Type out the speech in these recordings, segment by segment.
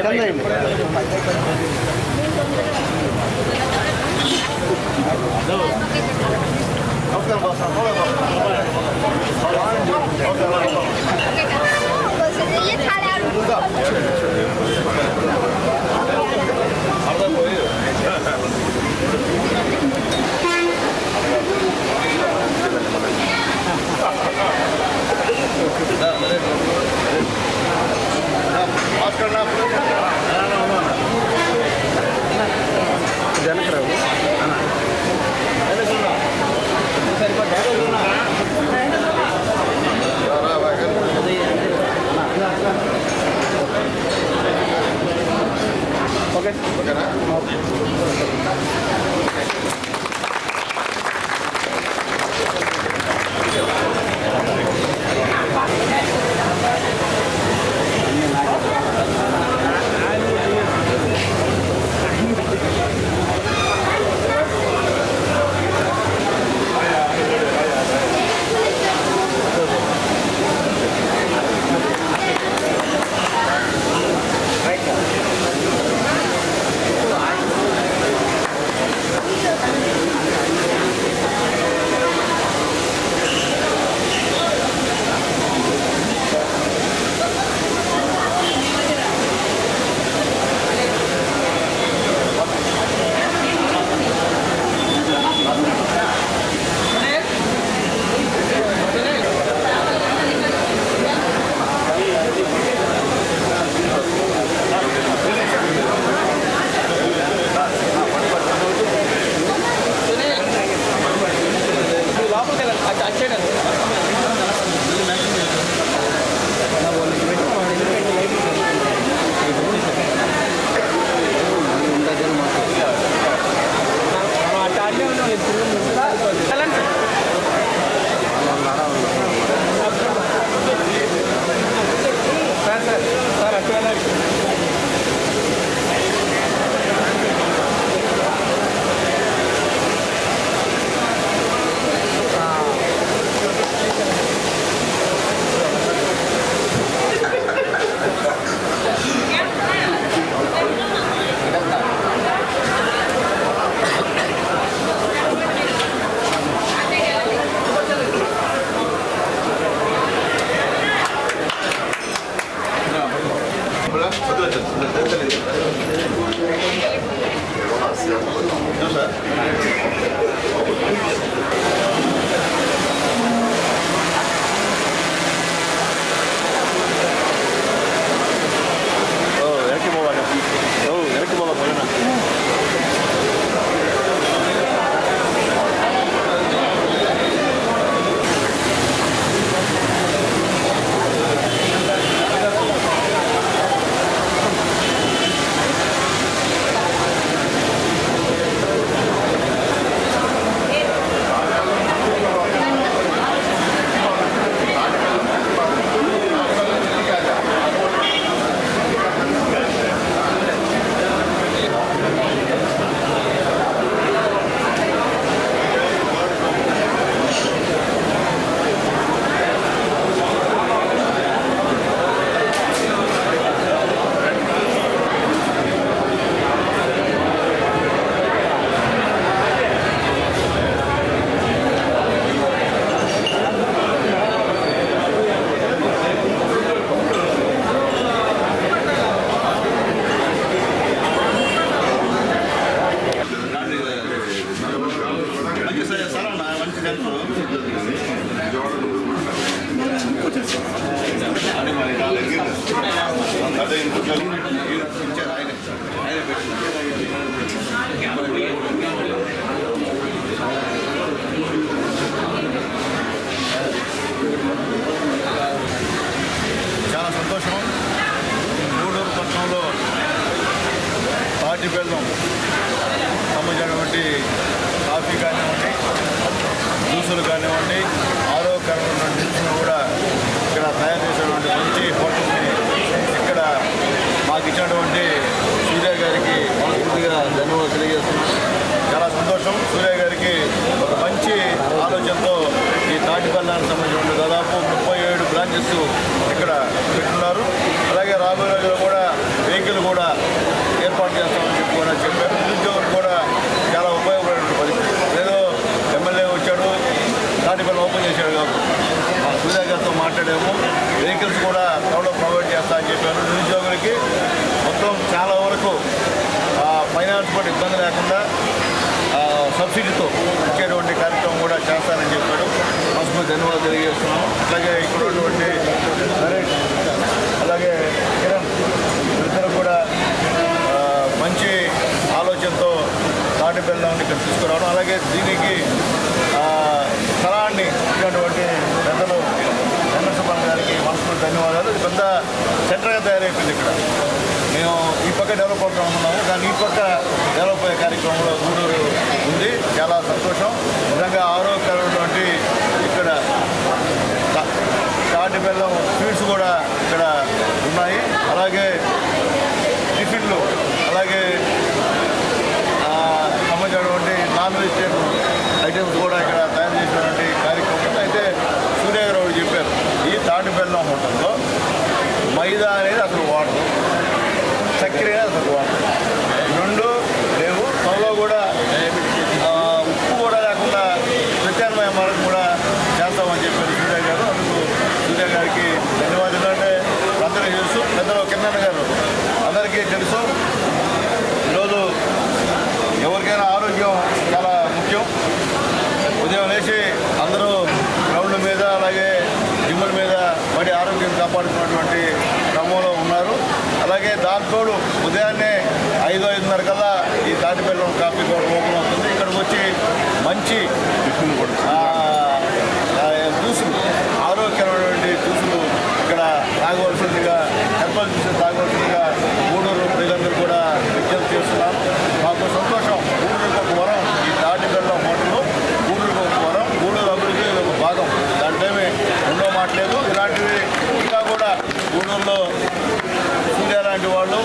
那什么？哦，他俩不知道。আজকের নাম। Gracias. Office ఇక్కడ పెట్టున్నారు. అలాగే రాబోయే రోజుల్లో కూడా వెహికల్ కూడా ఏర్పాటు చేస్తామని చెప్పి కూడా చెప్పారు. నిరుద్యోగులు కూడా చాలా ఉపయోగపడే పరిస్థితి. ఏదో ఎమ్మెల్యే వచ్చాడు తాటిపల్లి ఓపెన్ చేశాడు కాబట్టి మా గారితో మాట్లాడాము. వెహికల్స్ కూడా త్వరలో ప్రొవైడ్ చేస్తా అని చెప్పారు. నిరుద్యోగులకి మొత్తం చాలా వరకు ఫైనాన్స్ కూడా ఇబ్బంది లేకుండా సబ్సిడీతో ఇచ్చేటువంటి కార్యక్రమం కూడా చేస్తానని చెప్పాడు. మనస్ఫూర్తి ధన్యవాదాలు తెలియజేస్తున్నాము. అలాగే ఇక్కడ ఉన్నటువంటి నరేష్ అలాగే కిరణ్ ఇద్దరు కూడా ఆ, మంచి ఆలోచనతో తాటి బెల్లాన్ని ఇక్కడ తీసుకురావడం అలాగే దీనికి స్థలాన్ని ఇచ్చినటువంటి పెద్దలు వెంకటసుబ్బన్ గారికి మనస్ఫూర్తి ధన్యవాదాలు. ఇది పెద్ద సెంటర్గా తయారైపోయింది ఇక్కడ. మేము ఈ పక్క డెవలప్ అవుతాం ఉన్నాము. కానీ ఈ పక్క డెవలప్ అయ్యే కార్యక్రమంలో గూడూరు ఉంది. చాలా సంతోషం. నిజంగా ఆరోగ్యకరమైనటువంటి ఇక్కడ తాటి బెల్లం స్వీట్స్ కూడా ఇక్కడ ఉన్నాయి. అలాగే టిఫిన్లు అలాగే నాన్ వెజిటేరియన్ ఐటమ్స్ కూడా ఇక్కడ తయారు చేసినటువంటి కార్యక్రమం అయితే సూర్యగారు చెప్పారు ఈ తాటి బెల్లం హోటల్లో మైదా అనేది అసలు వాడదు చక్కెర అనేది అసలు వాడదు రెండు లేవు త్వరలో కూడా ఆ, ఉప్పు కూడా లేకుండా ప్రత్యామ్నాయ మార్గం కూడా చేస్తామని చెప్పారు సూర్య గారు అందుకు సూర్య గారికి ధన్యవాదాలు అంటే అందరికీ తెలుసు పెద్దలు కిరణ్ గారు అందరికీ తెలుసు ఈరోజు ఎవరికైనా ఆరోగ్యం చాలా ముఖ్యం ఉదయం లేచి అందరూ గ్రౌండ్ల మీద అలాగే జిమ్ముల మీద పడి పడుతున్నటువంటి క్రమంలో ఉన్నారు. అలాగే దాంతోడు ఉదయాన్నే ఐదు ఐదున్నర కల్లా ఈ తాటిపల్లి కాఫీ కూడా ఓపెన్ అవుతుంది. ఇక్కడికి వచ్చి మంచి ఆ, ఆ, జ్యూసులు ఆరోగ్యకరమైనటువంటి జ్యూసులు ఇక్కడ తాగవలసిందిగా హెర్బల్ జ్యూసులు తాగవలసిందిగా గూడూరు ప్రజలందరూ కూడా విజ్ఞప్తి చేస్తున్నారు మాకు సంతోషం గూడూరుకి ఒక వరం ఈ తాటి బెల్లం హోటల్లో గూడూరుకి ఒక వరం గూడూరు అభివృద్ధి ఇది ఒక భాగం దాంట్లోనే రెండో మాట లేదు ఇలాంటివి ఇంకా కూడా గూడూరులో సూర్య లాంటి వాళ్ళు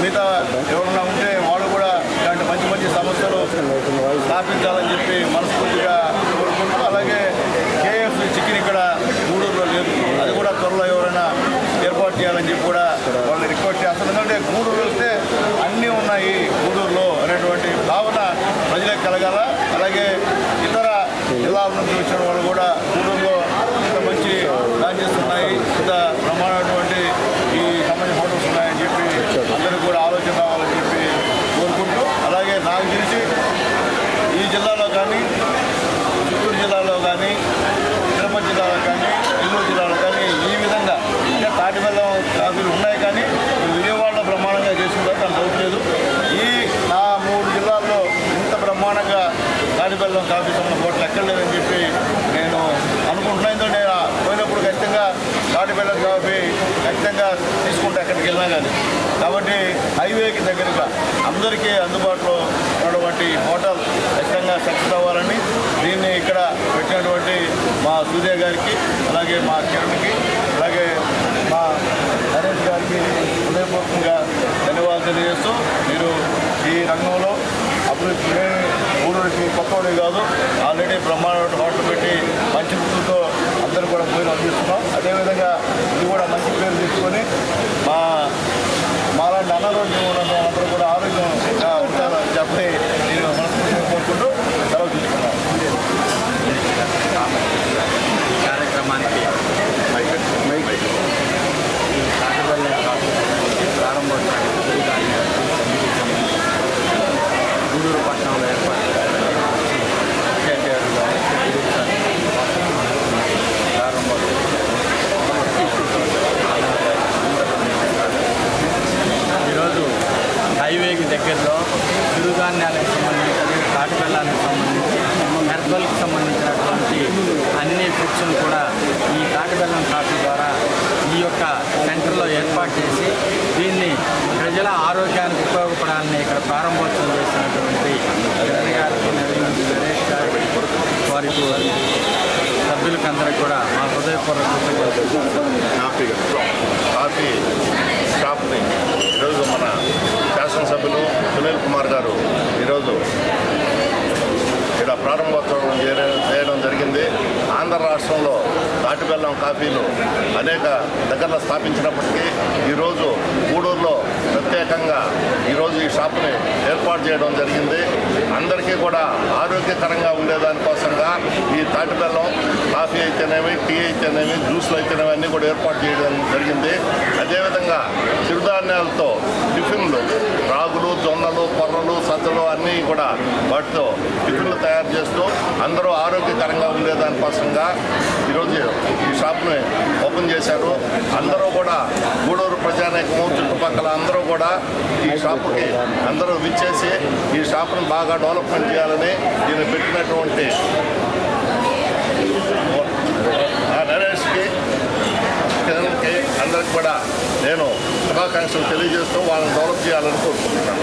మిగతా ఎవరన్నా ఉంటే వాళ్ళు కూడా ఇలాంటి మంచి మంచి సంస్థలు స్థాపించాలని చెప్పి మనస్ఫూర్తిగా కోరుకుంటూ అలాగే కేఎఫ్ చికెన్ ఇక్కడ గూడూరులో లేదు అది కూడా త్వరలో ఎవరైనా ఏర్పాటు చేయాలని చెప్పి కూడా వాళ్ళని రిక్వెస్ట్ చేస్తాను ఎందుకంటే గూడూరు వస్తే అన్నీ ఉన్నాయి గూడూరులో అనేటువంటి భావన ప్రజలకు కలగాల అలాగే ఇతర జిల్లాల నుంచి వచ్చిన వాళ్ళు కూడా గూడూరులో ఇంత మంచి లాంచెస్ ఉన్నాయి ఇంత బ్రహ్మాండమైనటువంటి ఈ సంబంధించిన హోటల్స్ ఉన్నాయని చెప్పి అందరూ కూడా ఆలోచన రావాలని చెప్పి కోరుకుంటూ అలాగే నాకు తెలిసి ఈ జిల్లాలో కానీ చిత్తూరు జిల్లాలో కానీ తిరుపతి జిల్లాలో కానీ నెల్లూరు జిల్లాలో కానీ ఈ విధంగా ఇంకా తాటిబెల్లం కాఫీలు ఉన్నాయి కానీ విజయవాడలో బ్రహ్మాండంగా చేసిందో తను డౌట్ లేదు ఈ నా మూడు జిల్లాల్లో ఇంత బ్రహ్మాండంగా తాటిబెల్లం కాఫీ సంబంధం హోటల్ ఎక్కడ లేదని చెప్పి నేను అనుకుంటున్నాను ఎందుకంటే నేను పోయినప్పుడు ఖచ్చితంగా తాటిబెల్లం కాఫీ ఖచ్చితంగా తీసుకుంటే అక్కడికి వెళ్ళినా కానీ. కాబట్టి హైవేకి దగ్గరగా అందరికీ అందుబాటులో ఉన్నటువంటి హోటల్ ఖచ్చితంగా సక్సెస్ అవ్వాలని దీన్ని ఇక్కడ పెట్టినటువంటి మా సూర్య గారికి అలాగే మా కిరణ్కి అలాగే మా నరేష్ గారికి హృదయపూర్వకంగా ధన్యవాదాలు తెలియజేస్తూ మీరు ఈ రంగంలో అభివృద్ధి ఊరికి కొత్తవాడే కాదు ఆల్రెడీ బ్రహ్మాండ హోటల్ పెట్టి మంచి వృత్తులతో అందరూ కూడా పోయిన అందిస్తున్నాం అదేవిధంగా ఇది కూడా మంచి పేరు తీసుకొని మా మాలాంటి అనారోగ్యం ఉన్న వాళ్ళందరూ కూడా ఆరోగ్యంగా ఉంటారని చెప్పి నేను మనస్ఫూర్తిగా కోరుకుంటూ సెలవు తీసుకున్నాను కార్యక్రమానికి ఈ కాకరవల్లి కాఫీ ప్రారంభోత్సవానికి గూడూరు పట్టణంలో ఏర్పాటు కేటీఆర్ గారు ప్రారంభోత్సవం ఈరోజు హైవేకి దగ్గరలో చిరుధాన్యాలకు సంబంధించి తాటిబెల్లానికి సంబంధించి హెర్బల్కి సంబంధించినటువంటి అన్ని ఫుడ్స్ను కూడా ఈ తాటిబెల్లం కాఫీ ద్వారా ఈ యొక్క సెంటర్లో ఏర్పాటు చేసి దీన్ని ప్రజల ఆరోగ్యానికి ఉపయోగపడాలని ఇక్కడ ప్రారంభోత్సవం చేసినటువంటి జగన్ గారికి నవీన్ సురేష్ గారికి వారికి సభ్యులకు అందరికీ కూడా మా హృదయపూర్వక కృతజ్ఞతలు హ్యాపీగా కాఫీ షాప్ని ఈరోజు మన శాసనసభ్యులు సునీల్ కుమార్ గారు ఈరోజు ఇక్కడ ప్రారంభోత్సవం చేయడం చేయడం జరిగింది. ఆంధ్ర రాష్ట్రంలో తాటిబెల్లం కాఫీలు అనేక దగ్గరలో స్థాపించినప్పటికీ ఈరోజు గూడూరులో ప్రత్యేకంగా ఈరోజు ఈ షాప్ని ఏర్పాటు చేయడం జరిగింది. అందరికీ కూడా ఆరోగ్యకరంగా ఉండేదానికోసంగా ఈ తాటిబెల్లం కాఫీ అయితేనేమి టీ అయితేనేమి జ్యూస్లు అయితేనేమి అన్నీ కూడా ఏర్పాటు చేయడం జరిగింది. అదేవిధంగా చిరుధాన్యాలతో టిఫిన్లు జొన్నలు కొర్రలు సజ్జలు అన్నీ కూడా వాటితో టిఫిన్లు తయారు చేస్తూ అందరూ ఆరోగ్యకరంగా ఉండేదానికోసంగా ఈరోజు ఈ షాప్ని ఓపెన్ చేశారు. అందరూ కూడా గూడూరు ప్రజానేకము చుట్టుపక్కల అందరూ కూడా ఈ షాపుకి అందరూ విచ్చేసి ఈ షాపును బాగా డెవలప్మెంట్ చేయాలని దీన్ని పెట్టినటువంటి అందరికి కూడా నేను శుభాకాంక్షలు తెలియజేస్తూ వాళ్ళని డెవలప్ చేయాలని కోరుకుంటున్నాను.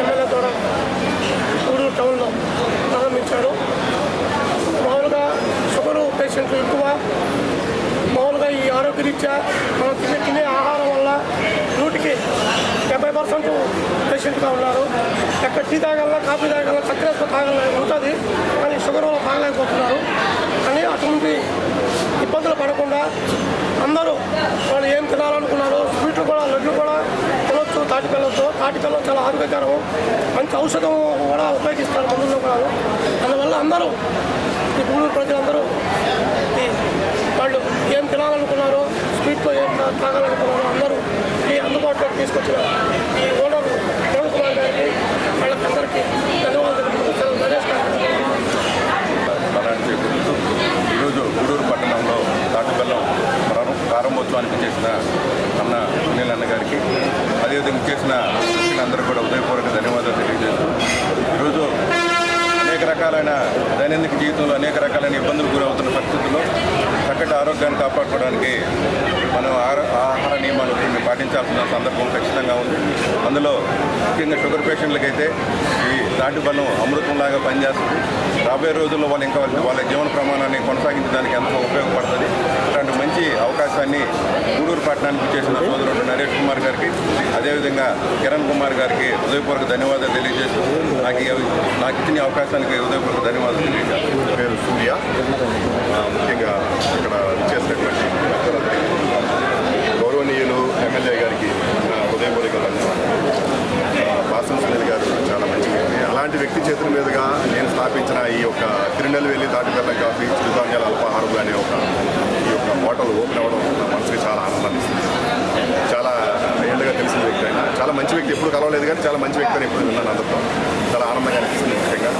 ఎమ్మెల్యే ద్వారా గూడూరు టౌన్లో ప్రారంభించారు. మామూలుగా షుగరు పేషెంట్లు ఎక్కువ. మామూలుగా ఈ ఆరోగ్యరీత్యా మనం తినే తినే ఆహారం వల్ల నూటికి డెబ్బై పర్సెంట్ పేషెంట్గా ఉన్నారు. ఎక్కడ టీ తాగాలన్నా కాఫీ తాగాలన్నా చక్కెర తాగాలని ఉంటుంది కానీ షుగర్ వల్ల తాగలేకపోతున్నారు. కానీ ఇబ్బందులు పడకుండా అందరూ వాళ్ళు ఏం తినాలనుకున్నారో స్వీట్లు కూడా లడ్లు కూడా తినొచ్చు తాటికల్లతో తాటికల్లం చాలా ఆరోగ్యకరం మంచి ఔషధం కూడా ఉపయోగిస్తారు మందుల్లో కూడా. అందువల్ల అందరూ ఈ గూడూరు ప్రజలందరూ ఈ వాళ్ళు ఏం తినాలనుకున్నారో స్వీట్లో ఏం తాగాలనుకున్నారో అందరూ ఈ అందుబాటులోకి తీసుకొచ్చిన ఈ ఓనర్ కిరణ్ కుమార్ గారికి వాళ్ళకందరికీ ధన్యవాదాలు. నరేష్ గారికి ఈరోజు గూడూరు పట్టణంలో తాటిబెల్లం ప్రారం ప్రారంభోత్సవానికి చేసిన అన్న సునీల్ అన్న గారికి అదేవిధంగా చేసిన అందరూ కూడా ఉదయపూర్వక ధన్యవాదాలు తెలియజేస్తూ ఈరోజు అనేక రకాలైన దైనందిక జీవితంలో అనేక రకాలైన ఇబ్బందులు గురవుతున్న పరిస్థితుల్లో చక్కటి ఆరోగ్యాన్ని కాపాడుకోవడానికి మనం ఆహార నియమాలు కొన్ని పాటించాల్సిన సందర్భం ఖచ్చితంగా ఉంది. అందులో ముఖ్యంగా షుగర్ పేషెంట్లకైతే ఈ తాటి బలం అమృతంలాగా పనిచేస్తుంది. రాబోయే రోజుల్లో వాళ్ళు ఇంకా వాళ్ళ వాళ్ళ జీవన ప్రమాణాన్ని కొనసాగించడానికి ఎంతో ఉపయోగపడుతుంది. ఇలాంటి మంచి అవకాశాన్ని గూడూరు పట్టణానికి చేసిన సోదరుడు నరేష్ కుమార్ గారికి అదేవిధంగా కిరణ్ కుమార్ గారికి హృదయపూర్వక ధన్యవాదాలు తెలియజేస్తూ నాకు నాకు ఇచ్చిన అవకాశానికి హృదయపూర్వక ధన్యవాదాలు తెలియజేస్తాను. పేరు సూర్య. ముఖ్యంగా ఇక్కడ చేసినటువంటి గౌరవనీయులు ఎమ్మెల్యే గారికి హృదయపూర్వక ధన్యవాదాలు. ఆ, వాసన సునీల్ గారు చాలా మంచి వ్యక్తి. అలాంటి వ్యక్తి చేతుల మీదుగా నేను స్థాపించిన ఈ యొక్క తిరునెల్వేలి తాటిబెల్లం కాఫీ చిరుధాన్యాల అల్పాహారం అనే ఒక ఈ యొక్క హోటల్ ఓపెన్ అవ్వడం మనసుకి చాలా ఆనందాన్ని ఇస్తుంది చాలా ఏళ్ళగా తెలిసిన వ్యక్తి అయినా చాలా మంచి వ్యక్తి ఎప్పుడు కలవలేదు కానీ చాలా మంచి వ్యక్తి అని ఎప్పుడు విన్నాను అందరితో. చాలా ఆనందంగా అనిపిస్తుంది ముఖ్యంగా.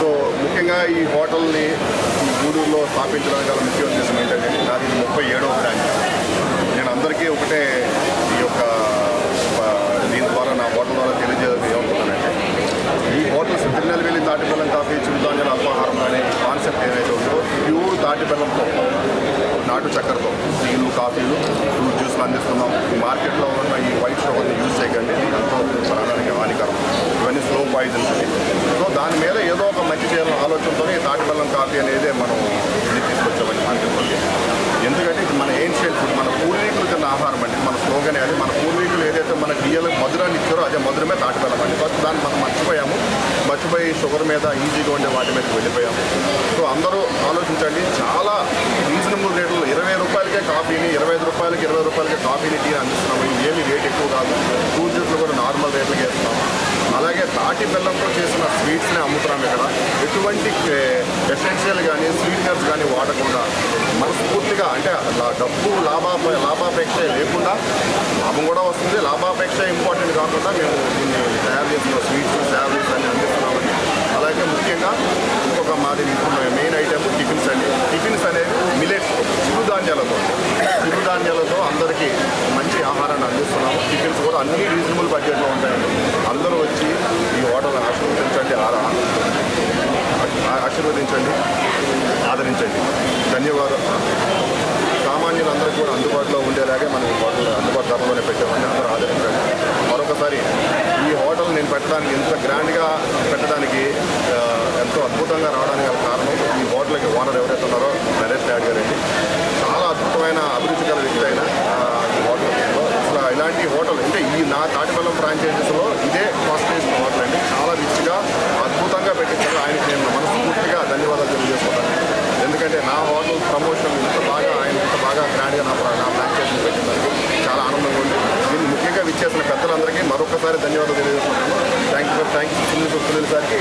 సో ముఖ్యంగా ఈ హోటల్ని గూడూరులో స్థాపించడానికి గల ముఖ్య ఉద్దేశం ఏంటంటే నాది ముప్పై ఏడవ బ్రాంచ్. నేను అందరికీ ఒకటే ఈ యొక్క ఆ, దీని ద్వారా నా హోటల్ ద్వారా తెలియజేయాలని ఏమనుకున్నానంటే ఈ హోటల్స్ తిరునెల్వేలి తాటిబెల్లం కాఫీ చిరుధాన్యాల అల్పాహారం అనే కాన్సెప్ట్ ఏదైతే ఉందో ప్యూర్ తాటిబెల్లంతో నాటు చక్కెరతో టీలు కాఫీలు ఫ్రూట్ జ్యూస్లు అందిస్తున్నాం. ఈ మార్కెట్లో ఉన్న ఈ వైట్ షుగర్ని యూజ్ చేయకండి. ఎంతో ప్రాణానికి హానికరం. ఇవన్నీ స్లో పాయిజన్స్ సో దాని మీద ఏదో ఒక మంచి చేయాలన్న ఆలోచనతోనే ఈ తాటిబెల్లం కాఫీ అనేది మనం తీసుకొచ్చామని మార్కెట్లోకి ఎందుకంటే ఇది మన ఏన్షియల్ ఫుడ్ మన పూర్వీకులు తిన్న ఆహారం అండి మన స్లోగనే అది మన పూర్వీకులు ఏదైతే మన బియ్యాలకు మధురాన్ని ఇచ్చారో అదే మధురమే తాటిబెల్లం అండి ఫస్ట్ దాన్ని మనం మర్చిపోయాము మర్చిపోయి షుగర్ మీద ఈజీగా ఉండే వాటి మీదకి వెళ్ళిపోయాము సో అందరూ ఆలోచించండి చాలా రీజనబుల్ రేట్లో ఇరవై రూపాయలకే కాఫీని ఇరవై ఐదు రూపాయలకి ఇరవై రూపాయలకే కాఫీని టీ అందిస్తున్నాము ఏమి రేట్ ఎక్కువ కాదు. ఫ్రూట్ జ్యూస్లు కూడా నార్మల్ రేట్లకి వేస్తున్నాము అలాగే తాటి బెల్లంతో చేసిన స్వీట్స్ని అమ్ముతున్నాం ఇక్కడ. ఎటువంటి ఎసెన్షియల్ కానీ స్వీట్నర్స్ కానీ వాడకుండా మనస్ఫూర్తిగా అంటే డబ్బు లాభాప లాభాపేక్ష లేకుండా లాభం కూడా వస్తుంది. లాభాపేక్ష ఇంపార్టెంట్ కాకుండా మేము దీన్ని తయారు చేసిన స్వీట్స్ శాలరీస్ అన్ని అందిస్తున్నామని అలాగే ముఖ్యంగా ఇంకొక మాది మెయిన్ ఐటమ్ టిఫిన్స్ అండి. టిఫిన్స్ అనేది మిలెట్స్ చిరుధాన్యాలతో చిరుధాన్యాలతో అందరికీ మంచి ఆహారాన్ని అందిస్తున్నాము. టిఫిన్స్ కూడా అన్ని రీజనబుల్ బడ్జెట్లో ఉంటాయండి. అందరూ వచ్చి ఈ హోటల్ ఆశీర్వదించండి ఆశీర్వదించండి ఆదరించండి. ధన్యవాదాలు. సామాన్యులందరికీ కూడా అందుబాటులో ఉండేలాగే మనం ఈ హోటల్ అందుబాటు ధరలోనే పెట్టామని అందరూ ఆదరించండి. మరొకసారి ఈ హోటల్ నేను పెట్టడానికి ఎంత గ్రాండ్గా ఫ్రాంచైజీస్లో ఇదే ఫస్ట్ టేస్ట్ హోటల్ అండి. చాలా రిచ్గా అద్భుతంగా పెట్టించారు. ఆయనకి నేను మనస్ఫూర్తిగా ధన్యవాదాలు తెలియజేసుకున్నాను ఎందుకంటే నా హోటల్ ప్రమోషన్ ఇంత బాగా ఆయన ఇంత బాగా గ్రాండ్గా నా నా ఫ్రాంచైజీని పెట్టినందుకు చాలా ఆనందంగా ఉంది. దీన్ని ముఖ్యంగా విచ్చేసిన పెద్దలందరికీ మరొకసారి ధన్యవాదాలు తెలియజేస్తున్నాను thank you thank you Sunil Sunil సార్కి.